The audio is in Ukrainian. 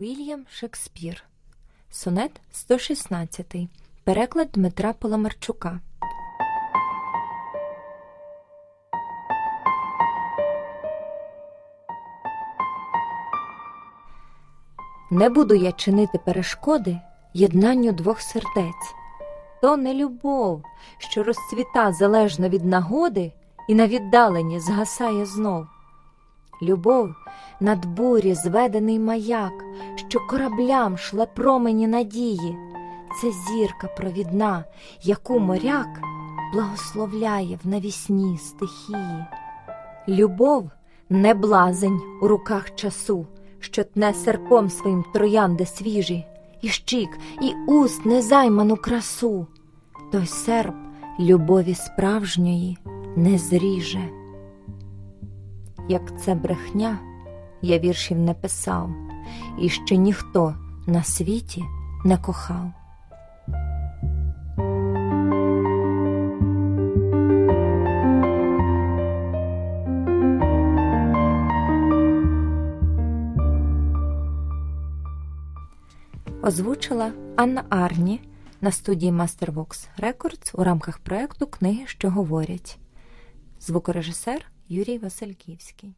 Вільям Шекспір. Сонет 116. Переклад Дмитра Поломарчука. Не буду я чинити перешкоди єднанню двох сердець. То не любов, що розцвіта залежно від нагоди і на віддаленні згасає знов. Любов над бурі зведений маяк, що кораблям шле промені надії. Це зірка провідна, яку моряк благословляє в навісні стихії. Любов не блазень у руках часу, що тне серпом своїм троянди свіжі, і щік, і уст незайману красу. Той серп любові справжньої не зріже. Як це брехня, я віршів не писав, і ще ніхто на світі не кохав. Озвучила Анна Арні на студії Mastervox Records у рамках проекту Книги, що говорять. Звукорежисер Юрій Васильківський.